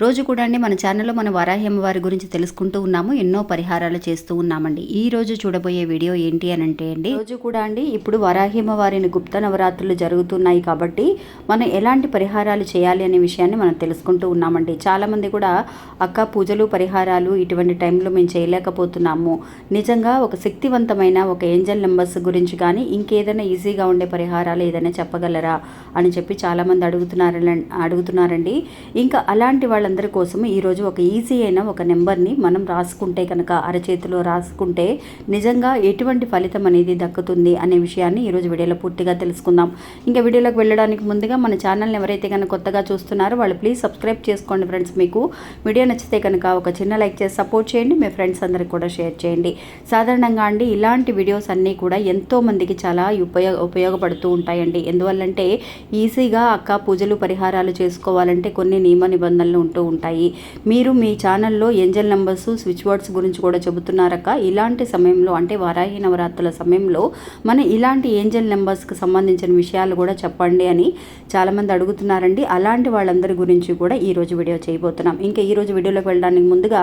రోజు కూడా అండి మన ఛానల్లో మన వరాహి అమ్మవారి గురించి తెలుసుకుంటూ ఉన్నాము. ఎన్నో పరిహారాలు చేస్తూ ఉన్నామండి. ఈ రోజు చూడబోయే వీడియో ఏంటి అని అంటే అండి రోజు కూడా అండి ఇప్పుడు వరాహి అమ్మవారిని గుప్త నవరాత్రులు జరుగుతున్నాయి కాబట్టి మనం ఎలాంటి పరిహారాలు చేయాలి అనే విషయాన్ని మనం తెలుసుకుంటూ ఉన్నామండి. చాలామంది కూడా అక్క పూజలు పరిహారాలు ఇటువంటి టైంలో మేము చేయలేకపోతున్నాము. నిజంగా ఒక శక్తివంతమైన ఒక ఏంజల్ నెంబర్స్ గురించి కానీ ఇంకేదైనా ఈజీగా ఉండే పరిహారాలు ఏదైనా చెప్పగలరా అని చెప్పి చాలామంది అడుగుతున్నారు అడుగుతున్నారండి. ఇంకా అలాంటి వాళ్ళందరి కోసం ఈరోజు ఒక ఈజీ అయిన ఒక నెంబర్ని మనం రాసుకుంటే కనుక అరచేతిలో రాసుకుంటే నిజంగా ఎటువంటి ఫలితం అనేది దక్కుతుంది అనే విషయాన్ని ఈరోజు వీడియోలో పూర్తిగా తెలుసుకుందాం. ఇంకా వీడియోలోకి వెళ్ళడానికి ముందుగా మన ఛానల్ని ఎవరైతే కనుక కొత్తగా చూస్తున్నారో వాళ్ళు ప్లీజ్ సబ్స్క్రైబ్ చేసుకోండి ఫ్రెండ్స్. మీకు వీడియో నచ్చితే కనుక ఒక చిన్న లైక్ చేసి సపోర్ట్ చేయండి మీ ఫ్రెండ్స్ అందరికి కూడా షేర్ చేయండి. సాధారణంగా అండి ఇలాంటి వీడియోస్ అన్నీ కూడా ఎంతో మందికి చాలా ఉపయోగ ఉపయోగపడుతూ ఉంటాయండి. ఎందువల్లంటే ఈజీగా అక్క పూజలు పరిహారాలు చేసుకోవాలంటే కొన్ని నియమ నిబంధనలు ఉంటూ ఉంటాయి. మీరు మీ ఛానల్లో ఏంజల్ నెంబర్స్ స్విచ్ బోర్డ్స్ గురించి కూడా చెబుతున్నారక్క. ఇలాంటి సమయంలో అంటే వారాహి నవరాత్రుల సమయంలో మన ఇలాంటి ఏంజల్ నెంబర్స్కి సంబంధించిన విషయాలు కూడా చెప్పండి అని చాలామంది అడుగుతున్నారండి. అలాంటి వాళ్ళందరి గురించి కూడా ఈరోజు వీడియో చేయబోతున్నాం. ఇంకా ఈరోజు వీడియోలోకి వెళ్ళడానికి ముందుగా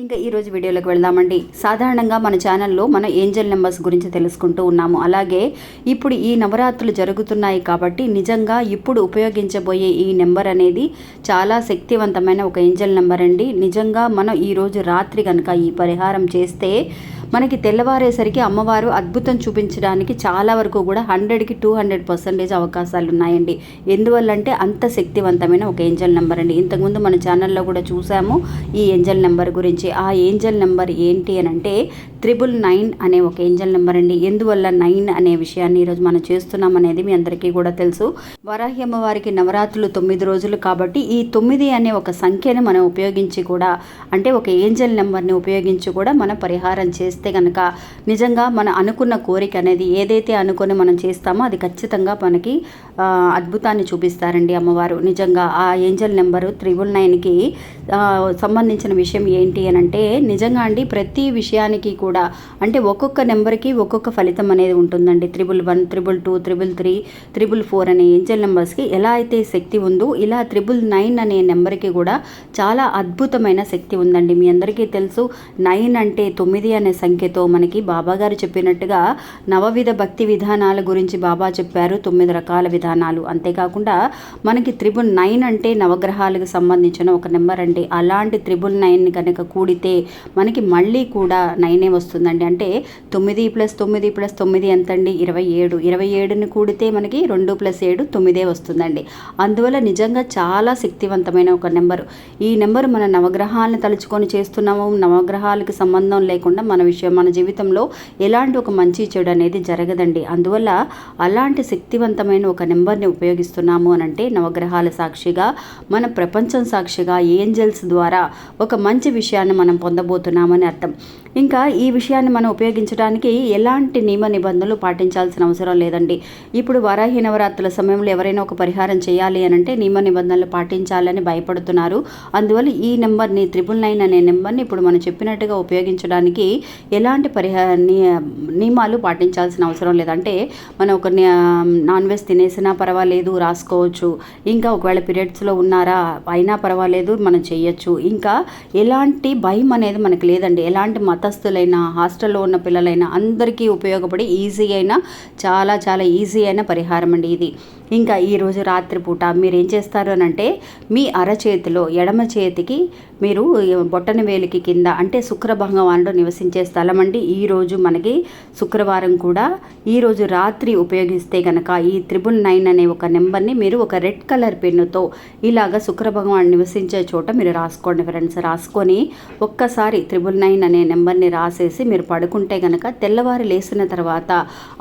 ఇంకా ఈరోజు వీడియోలోకి వెళ్దామండి. సాధారణంగా మన ఛానల్లో మన ఏంజల్ నెంబర్స్ గురించి తెలుసుకుంటూ ఉన్నాము. అలాగే ఇప్పుడు ఈ నవరాత్రులు జరుగుతున్నాయి కాబట్టి నిజంగా ఇప్పుడు ఉపయోగించబోయే ఈ నెంబర్ అనేది చాలా శక్తివంతమైన ఒక ఏంజల్ నెంబర్ అండి. నిజంగా మనం ఈరోజు రాత్రి కనుక ఈ పరిహారం చేస్తే మనకి తెల్లవారేసరికి అమ్మవారు అద్భుతం చూపించడానికి చాలా వరకు కూడా హండ్రెడ్కి టూ హండ్రెడ్ పర్సెంటేజ్ అవకాశాలు ఉన్నాయండి. ఎందువల్లంటే అంత శక్తివంతమైన ఒక ఏంజల్ నెంబర్ అండి. ఇంతకుముందు మన ఛానల్లో కూడా చూసాము ఈ ఏంజల్ నెంబర్ గురించి. ఆ ఏంజల్ నెంబర్ ఏంటి అని అంటే త్రిబుల్ నైన్ అనే ఒక ఏంజల్ నెంబర్ అండి. ఎందువల్ల నైన్ అనే విషయాన్ని ఈరోజు మనం చేస్తున్నాం అనేది మీ అందరికీ కూడా తెలుసు. వరాహి అమ్మవారికి నవరాత్రులు తొమ్మిది రోజులు కాబట్టి ఈ తొమ్మిది అనే ఒక సంఖ్యను మనం ఉపయోగించి కూడా అంటే ఒక ఏంజల్ నెంబర్ని ఉపయోగించి కూడా మనం పరిహారం చేస్తే. కనుక నిజంగా మనం అనుకున్న కోరిక అనేది ఏదైతే అనుకొని మనం చేస్తామో అది ఖచ్చితంగా మనకి అద్భుతాన్ని చూపిస్తారండి అమ్మవారు. నిజంగా ఆ ఏంజల్ నెంబరు త్రిబుల్ నైన్కి సంబంధించిన విషయం ఏంటి అని అంటే నిజంగా అండి ప్రతి విషయానికి కూడా అంటే ఒక్కొక్క నెంబర్కి ఒక్కొక్క ఫలితం అనేది ఉంటుందండి. Triple one triple two triple three triple four అనే ఏంజల్ నెంబర్స్కి ఎలా అయితే శక్తి ఉందో ఇలా త్రిబుల్ నైన్ అనే నెంబర్కి కూడా చాలా అద్భుతమైన శక్తి ఉందండి. మీ అందరికీ తెలుసు నైన్ అంటే తొమ్మిది అనే సంఖ్యతో మనకి బాబాగారు చెప్పినట్టుగా నవవిధ భక్తి విధానాల గురించి బాబా చెప్పారు. తొమ్మిది రకాల విధానాలు. అంతేకాకుండా మనకి త్రిబుల్ నైన్ అంటే నవగ్రహాలకు సంబంధించిన ఒక నెంబర్ అండి. అలాంటి త్రిబుల్ నైన్ కనుక కూడితే మనకి మళ్ళీ కూడా నైనే వస్తుందండి. అంటే తొమ్మిది ప్లస్ తొమ్మిది ప్లస్ తొమ్మిది ఎంతండి? ఇరవై ఏడు. ఇరవై ఏడుని కూడితే మనకి రెండు ప్లస్ ఏడు తొమ్మిదే వస్తుందండి. అందువల్ల నిజంగా చాలా శక్తివంతమైన ఒక నెంబరు. ఈ నెంబర్ మన నవగ్రహాలను తలుచుకొని చేస్తున్నాము. నవగ్రహాలకు సంబంధం లేకుండా మన విషయం మన జీవితంలో ఎలాంటి ఒక మంచి చెడు అనేది జరగదండి. అందువల్ల అలాంటి శక్తివంతమైన ఒక నెంబర్ని ఉపయోగిస్తున్నాము అని అంటే నవగ్రహాల సాక్షిగా మన ప్రపంచం సాక్షిగా ఏంజల్స్ ద్వారా ఒక మంచి విషయాన్ని మనం పొందబోతున్నామని అర్థం. ఇంకా ఈ విషయాన్ని మనం ఉపయోగించడానికి ఎలాంటి నియమ నిబంధనలు పాటించాల్సిన అవసరం లేదండి. ఇప్పుడు వరాహి నవరాత్రుల సమయంలో ఎవరైనా ఒక పరిహారం చేయాలి అని అంటే నియమ నిబంధనలు పాటించాలని భయపడుతున్నారు. అందువల్ల ఈ నెంబర్ని త్రిపుల్ నైన్ అనే నెంబర్ని ఇప్పుడు మనం చెప్పినట్టుగా ఉపయోగించడానికి ఎలాంటి పరిహా నియమాలు పాటించాల్సిన అవసరం లేదంటే మనం ఒక నాన్ వెజ్ తినేసినా పర్వాలేదు రాసుకోవచ్చు. ఇంకా ఒకవేళ పీరియడ్స్లో ఉన్నారా అయినా పర్వాలేదు మనం చేయొచ్చు. ఇంకా ఎలాంటి భయం అనేది మనకు లేదండి. ఎలాంటి మతస్థులైనా హాస్టల్లో ఉన్న పిల్లలైనా అందరికీ ఉపయోగపడి ఈజీ అయిన చాలా చాలా ఈజీ అయిన పరిహారం అండి ఇది. ఇంకా ఈరోజు రాత్రిపూట మీరు ఏం చేస్తారు అని అంటే మీ అరచేతిలో ఎడమ చేతికి మీరు బొట్టని వేలికి కింద అంటే శుక్ర భగవానుడు నివసించే స్థలం అండి. ఈరోజు మనకి శుక్రవారం కూడా ఈరోజు రాత్రి ఉపయోగిస్తే కనుక ఈ త్రిబుల్ నైన్ అనే ఒక నెంబర్ని మీరు ఒక రెడ్ కలర్ పెన్నుతో ఇలాగ శుక్ర భగవాన్ నివసించే చోట మీరు రాసుకోండి ఫ్రెండ్స్. రాసుకొని ఒక్కసారి త్రిబుల్ నైన్ అనే నెంబర్ని రాసేసి మీరు పడుకుంటే కనుక తెల్లవారు లేసిన తర్వాత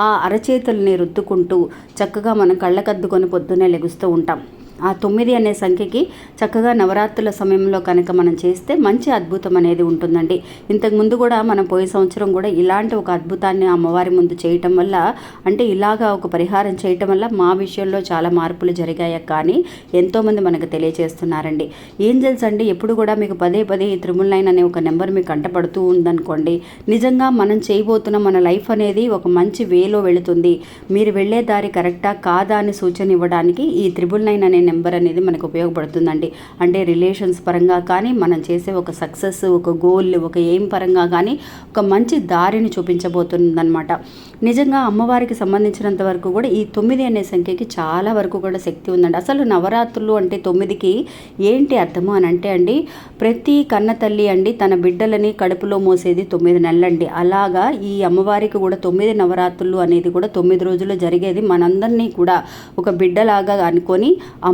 ఆ అరచేతుల్ని రుద్దుకుంటూ చక్కగా మనం కళ్ళకద్దుకొని పొద్దున్నే లెగుస్తూ ఉంటాం. ఆ తొమ్మిది అనే సంఖ్యకి చక్కగా నవరాత్రుల సమయంలో కనుక మనం చేస్తే మంచి అద్భుతం అనేది ఉంటుందండి. ఇంతకుముందు కూడా మనం పోయే సంవత్సరం కూడా ఇలాంటి ఒక అద్భుతాన్ని అమ్మవారి ముందు చేయటం వల్ల అంటే ఇలాగా ఒక పరిహారం చేయటం వల్ల మా విషయంలో చాలా మార్పులు జరిగాయి కానీ ఎంతోమంది మనకు తెలియజేస్తున్నారండి. ఏంజల్స్ అండి ఎప్పుడు కూడా మీకు పదే పదే ఈ త్రిముల్ నైన్ అనే ఒక నెంబర్ మీకు కంటపడుతూ ఉందనుకోండి. నిజంగా మనం చేయబోతున్న మన లైఫ్ అనేది ఒక మంచి వేలో వెళుతుంది. మీరు వెళ్ళే దారి కరెక్టా కాదా అని సూచన ఇవ్వడానికి ఈ త్రిబుల్ నైన్ అనే నెంబర్ అనేది మనకు ఉపయోగపడుతుందండి. అంటే రిలేషన్స్ పరంగా కానీ మనం చేసే ఒక సక్సెస్ ఒక గోల్ ఒక ఎయిమ్ పరంగా కానీ ఒక మంచి దారిని చూపించబోతుందన్నమాట. నిజంగా అమ్మవారికి సంబంధించినంత వరకు కూడా ఈ తొమ్మిది అనే సంఖ్యకి చాలా వరకు కూడా శక్తి ఉందండి. అసలు నవరాత్రులు అంటే తొమ్మిదికి ఏంటి అర్థము అని అంటే అండి ప్రతి కన్న తల్లి అండి తన బిడ్డలని కడుపులో మోసేది తొమ్మిది నెలలండి. అలాగా ఈ అమ్మవారికి కూడా తొమ్మిది నవరాత్రులు అనేది కూడా తొమ్మిది రోజులు జరిగేది మనందరినీ కూడా ఒక బిడ్డలాగా అనుకొని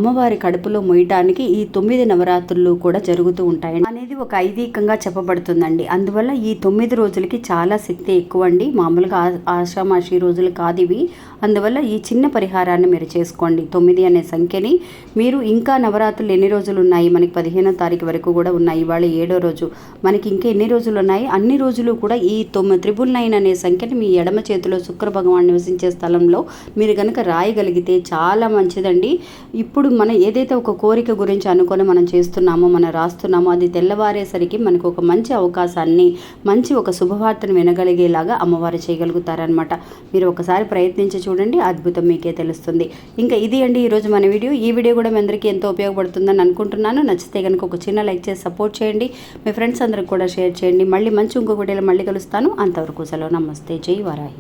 అమ్మవారి కడుపులో మొయ్యటానికి ఈ తొమ్మిది నవరాత్రులు కూడా జరుగుతూ ఉంటాయి అనేది ఒక ఐదీకంగా చెప్పబడుతుందండి. అందువల్ల ఈ తొమ్మిది రోజులకి చాలా శక్తి ఎక్కువ అండి మామూలుగా ఆషామాషి రోజులు కాదు ఇవి. అందువల్ల ఈ చిన్న పరిహారాన్ని మీరు చేసుకోండి. తొమ్మిది అనే సంఖ్యని మీరు ఇంకా నవరాత్రులు ఎన్ని రోజులు ఉన్నాయి? మనకి పదిహేనో తారీఖు వరకు కూడా ఉన్నాయి. ఇవాళ ఏడో రోజు. మనకి ఇంకా ఎన్ని రోజులు ఉన్నాయి? అన్ని రోజులు కూడా ఈ తొమ్మిది త్రిబుల్ నైన్ అనే సంఖ్యని మీ ఎడమ చేతిలో శుక్ర భగవాన్ నివసించే స్థలంలో మీరు కనుక రాయగలిగితే చాలా మంచిదండి. ఇప్పుడు మనం ఏదైతే ఒక కోరిక గురించి అనుకొని మనం చేస్తున్నామో మనం రాస్తున్నామో అది తెల్లవారేసరికి మనకు ఒక మంచి అవకాశాన్ని మంచి ఒక శుభవార్తను వినగలిగేలాగా అమ్మవారు చేయగలుగుతారనమాట మీరు ఒకసారి ప్రయత్నించి చూడండి అద్భుతం మీకే తెలుస్తుంది. ఇంకా ఇది అండి ఈరోజు మన వీడియో. ఈ వీడియో కూడా మీ అందరికీ ఎంతో ఉపయోగపడుతుందని అనుకుంటున్నాను. నచ్చితే కనుక ఒక చిన్న లైక్ చేసి సపోర్ట్ చేయండి. మీ ఫ్రెండ్స్ అందరికి కూడా షేర్ చేయండి. మళ్ళీ మంచి ఇంకొక వీడియోలో మళ్ళీ కలుస్తాను. అంతవరకు సెలవు. నమస్తే. జై వరాయి